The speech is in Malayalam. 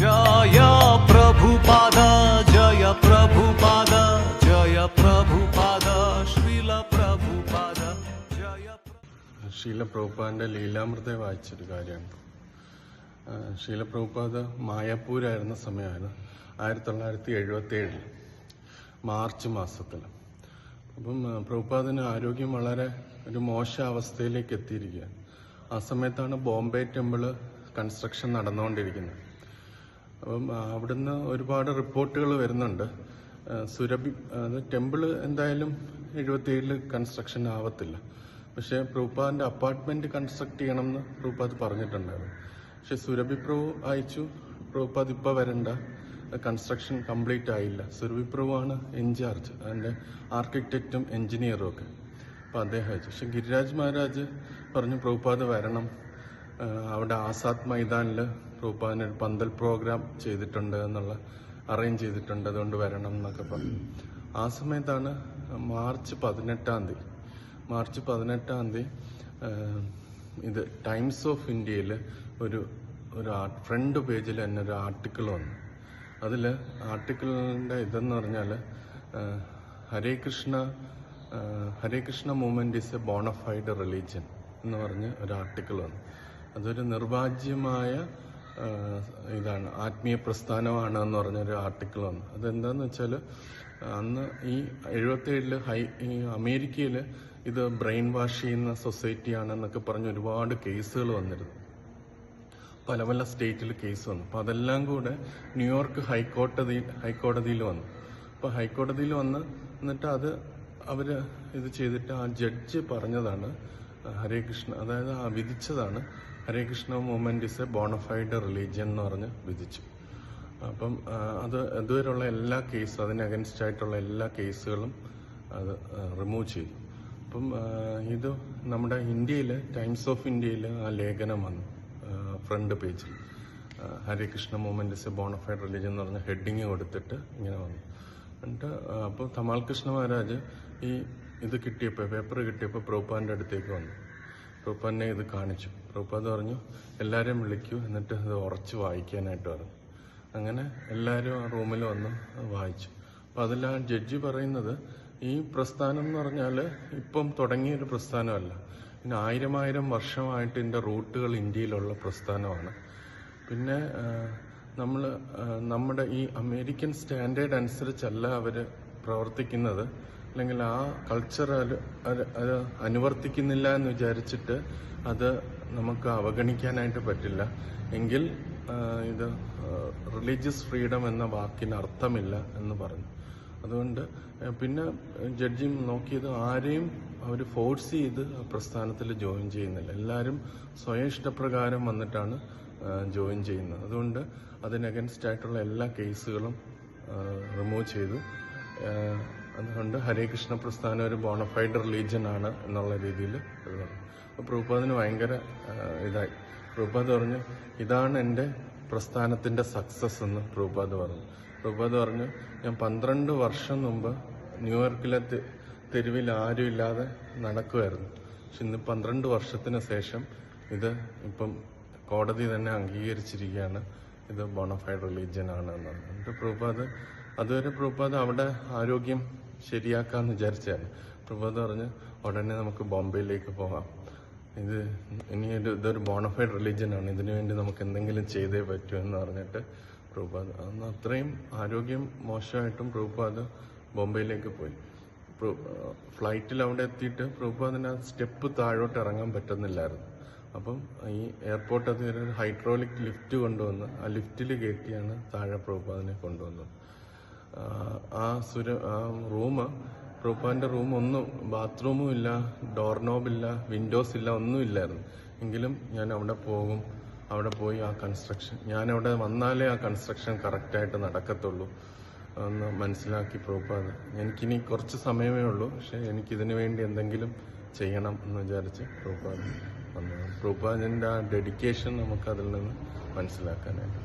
ജയ ജയ ജയ ജയ ലീലാമൃത വായിച്ചൊരു കാര്യമാണ് ശീലപ്രഭുപാദ മായാപ്പൂരായിരുന്ന സമയമാണ് ആയിരത്തി തൊള്ളായിരത്തി എഴുപത്തി ഏഴിൽ മാർച്ച് മാസത്തിൽ. അപ്പം പ്രഭുപാദിന് ആരോഗ്യം വളരെ ഒരു മോശ അവസ്ഥയിലേക്ക് എത്തിയിരിക്കുകയാണ്. ആ സമയത്താണ് ബോംബെ ടെമ്പിൾ കൺസ്ട്രക്ഷൻ നടന്നുകൊണ്ടിരിക്കുന്നത്. അപ്പം അവിടുന്ന് ഒരുപാട് റിപ്പോർട്ടുകൾ വരുന്നുണ്ട്. സുരഭി അത് ടെമ്പിൾ എന്തായാലും എഴുപത്തിയേഴിൽ കൺസ്ട്രക്ഷൻ ആവത്തില്ല. പക്ഷേ പ്രഭുപാദിന്റെ അപ്പാർട്ട്മെന്റ് കൺസ്ട്രക്ട് ചെയ്യണമെന്ന് പ്രൂപ്പാത് പറഞ്ഞിട്ടുണ്ടായിരുന്നു. പക്ഷെ സുരഭി പ്രൂ അയച്ചു. പ്രൂപ്പാത് ഇപ്പൊ വരണ്ട. കൺസ്ട്രക്ഷൻ കംപ്ലീറ്റ് ആയില്ല. സുരഭി പ്രൂ ആണ് ഇൻചാർജ് അതിന്റെ ആർക്കിടെക്റ്റും എഞ്ചിനീയറും ഒക്കെ. അപ്പൊ അദ്ദേഹം അയച്ചു. പക്ഷെ ഗിരിരാജ് മഹാരാജ് പറഞ്ഞു പ്രൂപ്പാത് വരണം. അവിടെ ആസാദ് മൈതാനിൽ പ്രഭുപാദിന് ഒരു പന്തൽ പ്രോഗ്രാം ചെയ്തിട്ടുണ്ട് എന്നുള്ള അറേഞ്ച് ചെയ്തിട്ടുണ്ട് അതുകൊണ്ട് വരണം എന്നൊക്കെ പറഞ്ഞു. ആ സമയത്താണ് മാർച്ച് പതിനെട്ടാം തീയതി. മാർച്ച് പതിനെട്ടാം തീയതി ഇത് ടൈംസ് ഓഫ് ഇന്ത്യയിൽ ഒരു ഒരു ഫ്രണ്ട് പേജിൽ തന്നെ ഒരു ആർട്ടിക്കിൾ വന്നു. അതിൽ ആർട്ടിക്കിളിന്റെ ഇതെന്ന് പറഞ്ഞാൽ Hare Krishna Hare Krishna movement is a bona fide religion എന്ന് പറഞ്ഞ് ഒരു ആർട്ടിക്കിൾ വന്നു. അതൊരു നിർവാജ്യമായ ഇതാണ് ആത്മീയ പ്രസ്ഥാനമാണ് എന്ന് പറഞ്ഞൊരു ആർട്ടിക്കിൾ വന്നു. അതെന്താന്ന് വെച്ചാൽ അന്ന് ഈ എഴുപത്തേഴിൽ ഹൈ ഈ അമേരിക്കയിൽ ഇത് ബ്രെയിൻ വാഷ് ചെയ്യുന്ന സൊസൈറ്റിയാണെന്നൊക്കെ പറഞ്ഞ് ഒരുപാട് കേസുകൾ വന്നിരുന്നു. പല പല സ്റ്റേറ്റിൽ കേസ് വന്നു. അപ്പോൾ അതെല്ലാം കൂടെ ന്യൂയോർക്ക് ഹൈക്കോടതി ഹൈക്കോടതിയിൽ വന്നു. അപ്പോൾ ഹൈക്കോടതിയിൽ വന്ന് എന്നിട്ട് അത് അവർ ഇത് ചെയ്തിട്ട് ആ ജഡ്ജ് പറഞ്ഞതാണ് ഹരേ കൃഷ്ണ അതായത് ആ വിധിച്ചതാണ് Hare Krishna movement is a bona fide religion എന്ന് പറഞ്ഞ് വിധിച്ചു. അപ്പം അത് ഇതുവരെയുള്ള എല്ലാ കേസ് അതിന് അഗൻസ്റ്റ് ആയിട്ടുള്ള എല്ലാ കേസുകളും അത് റിമൂവ് ചെയ്തു. അപ്പം ഇത് നമ്മുടെ ഇന്ത്യയിൽ ടൈംസ് ഓഫ് ഇന്ത്യയിൽ ആ ലേഖനം വന്നു ഫ്രണ്ട് പേജിൽ Hare Krishna movement is a bona fide religion എന്ന് പറഞ്ഞ ഹെഡിങ് കൊടുത്തിട്ട് ഇങ്ങനെ വന്നു. എന്നിട്ട് അപ്പോൾ തമാൽ കൃഷ്ണ മഹാരാജ് ഈ ഇത് കിട്ടിയപ്പോൾ പേപ്പർ കിട്ടിയപ്പോൾ പ്രൂപ്പാന്റെ അടുത്തേക്ക് വന്നു. പ്രഭുപാദിനെ ഇത് കാണിച്ചു. പ്രഭുപാദ് പറഞ്ഞു എല്ലാവരെയും വിളിക്കൂ എന്നിട്ട് ഇത് ഉറച്ച് വായിക്കാനായിട്ട് പറഞ്ഞു. അങ്ങനെ എല്ലാവരും ആ റൂമിൽ വന്ന് വായിച്ചു. അപ്പം അതിൽ ആ ജഡ്ജി പറയുന്നത് ഈ പ്രസ്ഥാനം എന്ന് പറഞ്ഞാൽ ഇപ്പം തുടങ്ങിയൊരു പ്രസ്ഥാനമല്ല. പിന്നെ ആയിരം ആയിരം വർഷമായിട്ട് ഇതിന്റെ റൂട്ടുകൾ ഇന്ത്യയിലുള്ള പ്രസ്ഥാനമാണ്. പിന്നെ നമ്മൾ നമ്മുടെ ഈ അമേരിക്കൻ സ്റ്റാൻഡേർഡ് അനുസരിച്ചല്ല അവർ പ്രവർത്തിക്കുന്നത്. അല്ലെങ്കിൽ ആ കൾച്ചർ അത് അനുവർത്തിക്കുന്നില്ല എന്ന് വിചാരിച്ചിട്ട് അത് നമുക്ക് അവഗണിക്കാനായിട്ട് പറ്റില്ല. എങ്കിൽ ഇത് റിലീജിയസ് ഫ്രീഡം എന്ന വാക്കിന് അർത്ഥമില്ല എന്ന് പറഞ്ഞു. അതുകൊണ്ട് പിന്നെ ജഡ്ജി നോക്കിയത് ആരെയും അവർ ഫോഴ്സ് ചെയ്ത് പ്രസ്ഥാനത്തിൽ ജോയിൻ ചെയ്യുന്നില്ല. എല്ലാവരും സ്വയം ഇഷ്ടപ്രകാരം വന്നിട്ടാണ് ജോയിൻ ചെയ്യുന്നത്. അതുകൊണ്ട് അതിന് ആയിട്ടുള്ള എല്ലാ കേസുകളും റിമൂവ് ചെയ്തു. അതുകൊണ്ട് ഹരേ കൃഷ്ണ പ്രസ്ഥാനം ഒരു ബോണഫൈഡ് റിലീജിയൻ ആണ് എന്നുള്ള രീതിയിൽ അപ്പോൾ പ്രഭുപാദിന് ഭയങ്കര ഇതായി. പ്രഭുപാദ് പറഞ്ഞു ഇതാണ് എന്റെ പ്രസ്ഥാനത്തിന്റെ സക്സസ് എന്ന് പ്രഭുപാദ് പറഞ്ഞു. പ്രഭുപാദ് പറഞ്ഞു ഞാൻ പന്ത്രണ്ട് വർഷം മുമ്പ് ന്യൂയോർക്കിലെ തെരുവിൽ ആരും ഇല്ലാതെ നടക്കുമായിരുന്നു പക്ഷെ ഇന്ന് പന്ത്രണ്ട് വർഷത്തിന് ശേഷം ഇത് ഇപ്പം കോടതി തന്നെ അംഗീകരിച്ചിരിക്കുകയാണ്. ഇത് ബോണഫൈഡ് റിലീജിയൻ ആണ് എന്നുള്ളത് എന്നിട്ട് പ്രഭുപാദ് അതുവരെ പ്രഭുപാദ് അവിടെ ആരോഗ്യം ശരിയാക്കാന്ന് വിചാരിച്ചതാണ്. പ്രഭാത് പറഞ്ഞ് ഉടനെ നമുക്ക് ബോംബെയിലേക്ക് പോകാം. ഇത് ഇനി ഒരു ഇതൊരു ബോണഫൈഡ് റിലീജിയനാണ് ഇതിനു വേണ്ടി നമുക്ക് എന്തെങ്കിലും ചെയ്തേ പറ്റൂ എന്ന് പറഞ്ഞിട്ട് പ്രഭുപാദ് അന്ന് അത്രയും ആരോഗ്യം മോശമായിട്ടും പ്രഭുപാദ് ബോംബെയിലേക്ക് പോയി. ഫ്ലൈറ്റിൽ അവിടെ എത്തിയിട്ട് പ്രഭുപാദിന് ആ സ്റ്റെപ്പ് താഴോട്ട് ഇറങ്ങാൻ പറ്റുന്നില്ലായിരുന്നു. അപ്പം ഈ എയർപോർട്ട് അതിൽ ഒരു ഹൈഡ്രോളിക് ലിഫ്റ്റ് കൊണ്ടുവന്ന് ആ ലിഫ്റ്റിൽ കയറ്റിയാണ് താഴെ പ്രഭുപാദിനെ കൊണ്ടുവന്നത്. ആ, സുര ആ റൂം പ്രഭുപാദിന്റെ റൂം ഒന്നും ബാത്റൂമും ഇല്ല ഡോർ നോബില്ല വിൻഡോസ് ഇല്ല ഒന്നും ഇല്ലായിരുന്നു. എങ്കിലും ഞാൻ അവിടെ പോകും. അവിടെ പോയി ആ കൺസ്ട്രക്ഷൻ ഞാൻ അവിടെ വന്നാലേ ആ കൺസ്ട്രക്ഷൻ കറക്റ്റായിട്ട് നടക്കത്തുള്ളൂ എന്ന് മനസ്സിലാക്കി പ്രൂപ്പാണ് എനിക്കിനി കുറച്ച് സമയമേ ഉള്ളൂ പക്ഷേ എനിക്കിതിനു വേണ്ടി എന്തെങ്കിലും ചെയ്യണം എന്ന് വിചാരിച്ച് പ്രഭുപാദ് വന്നു പ്രഭുപാദിന്റെ ആ ഡെഡിക്കേഷൻ നമുക്ക് അതിൽ നിന്ന് മനസ്സിലാക്കാനായിട്ട്